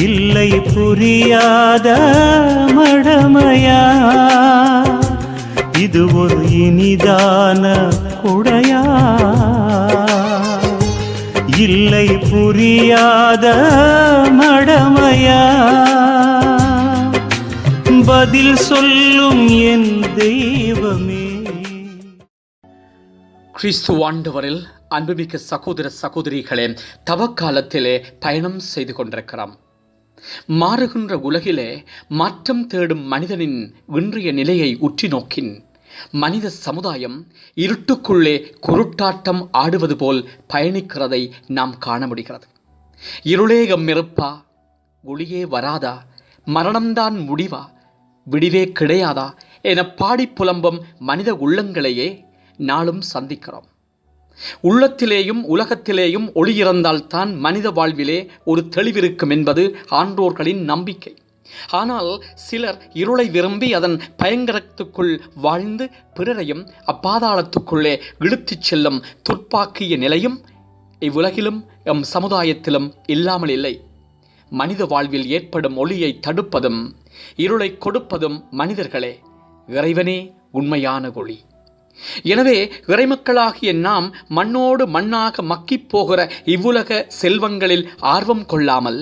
இல்லை புரியாத மடமையா? இது ஒரு இனிதான குடையா? இல்லை புரியாத மடமையா? பதில் சொல்லும் என் தெய்வமே. கிறிஸ்து ஆண்டவரில் அன்புமிக்க சகோதர சகோதரிகளே தவக்காலத்திலே பயணம் செய்து கொண்டிருக்கிறோம். மாறுகின்ற உலகிலே மாற்றம் தேடும் மனிதனின் இன்றைய நிலையை உற்றி நோக்கின். மனித சமுதாயம் இருட்டுக்குள்ளே குருட்டாட்டம் ஆடுவது போல் பயணிக்கிறதை நாம் காண முடிகிறது. இருளேகம் இருப்பா ஒளியே வராதா? மரணம்தான் முடிவா? விடிவே கிடையாதா? என பாடி புலம்பும் மனித உள்ளங்களையே நாளும் சந்திக்கிறோம். உள்ளத்திலேயும் உலகத்திலேயும் ஒளி இருந்தால்தான் மனித வாழ்விலே ஒரு தெளிவிருக்கும் என்பது ஆன்றோர்களின் நம்பிக்கை. ஆனால் சிலர் இருளை விரும்பி அதன் பயங்கரத்துக்குள் வாழ்ந்து பிறரையும் அப்பாதாளத்துக்குள்ளே இழுத்துச் செல்லும் துர்ப்பாக்கிய நிலையும் இவ்வுலகிலும் எம் சமுதாயத்திலும் இல்லாமல் இல்லை. மனித வாழ்வில் ஏற்படும் ஒளியை தடுப்பதும் இருளை கொடுப்பதும் மனிதர்களே இறைவனே உண்மையான ஒளி. எனவே இறைமக்களாகிய நாம் மண்ணோடு மண்ணாக மக்கிப் போகிற இவ்வுலக செல்வங்களில் ஆர்வம் கொள்ளாமல்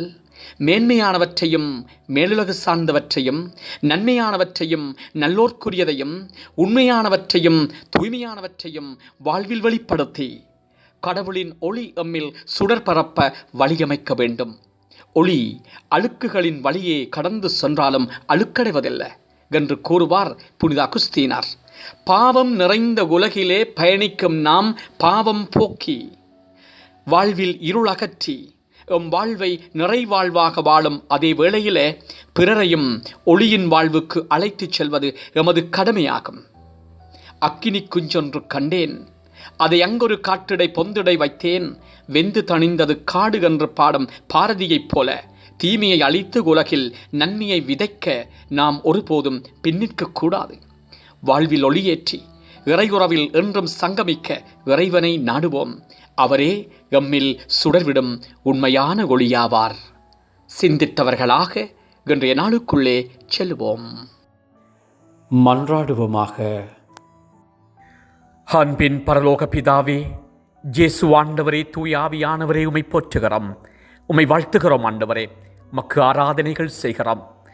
மேன்மையானவற்றையும் மேலுலகு சார்ந்தவற்றையும் நன்மையானவற்றையும் நல்லோர்க்குரியதையும் உண்மையானவற்றையும் தூய்மையானவற்றையும் வாழ்வில் வெளிப்படுத்தி கடவுளின் ஒளி எம்மில் சுடர் பரப்ப வழியமைக்க வேண்டும். ஒளி அழுக்குகளின் வழியே கடந்து சென்றாலும் அழுக்கடைவதில்லை என்று கூறுவார் புனித அகுஸ்தீனார். பாவம் நிறைந்த உலகிலே பயணிக்கும் நாம் பாவம் போக்கி. வாழ்வில் இருள் அகற்றி எம் வாழ்வை நிறைவாழ்வாக வாழும் அதே வேளையிலே பிறரையும் ஒளியின் வாழ்வுக்கு அழைத்துச் செல்வது எமது கடமையாகும். அக்கினி குஞ்சொன்று கண்டேன் அதை அங்கொரு காட்டிடை பொந்திடை வைத்தேன் வெந்து தணிந்தது காடு என்று பாடும் பாரதியைப் போல தீமையை அழித்து உலகில் நன்மையை விதைக்க நாம் ஒருபோதும் பின்னிற்க கூடாது. வாழ்வில் ஒளியேற்றி இறையுறவில் என்றும் சங்கமிக்க இறைவனை நாடுவோம். அவரே எம்மில் சுடர்விடும் உண்மையான ஒளியாவார். சிந்தித்தவர்களாக இன்றைய நாளுக்குள்ளே செல்லுவோம் மன்றாடுவோமாக. அன்பின் பரலோக பிதாவே ஜேசு ஆண்டவரே தூயாவியானவரே உமை போற்றுகிறோம். உமை வாழ்த்துகிறோம் ஆண்டவரே. மக்கு ஆராதனைகள் செய்கிறோம்.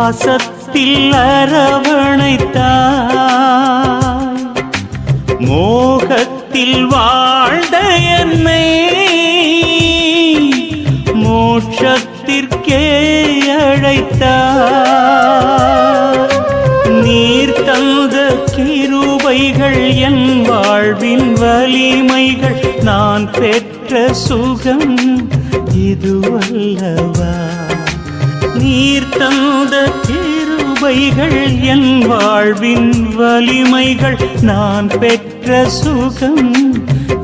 பாசத்தில் அரவணைத்தாய் மோகத்தில் வாழ்ந்த என்னை மோட்சத்திற்கே அழைத்தாய் நீர் தந்த கிருபைகள் என் வாழ்வின் வலிமைகள். நான் பெற்ற சுகம் இதுவல்லவா? நீர் தந்த கிருபைகள் என் வாழ்வின் வலிமைகள் நான் பெற்ற சுகம்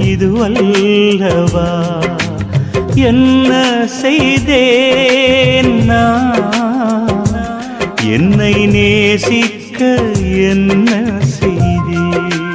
இதுவல்லவா? என்ன செய்தேன் நான்? என்னை நேசிக்க என்ன செய்தேன்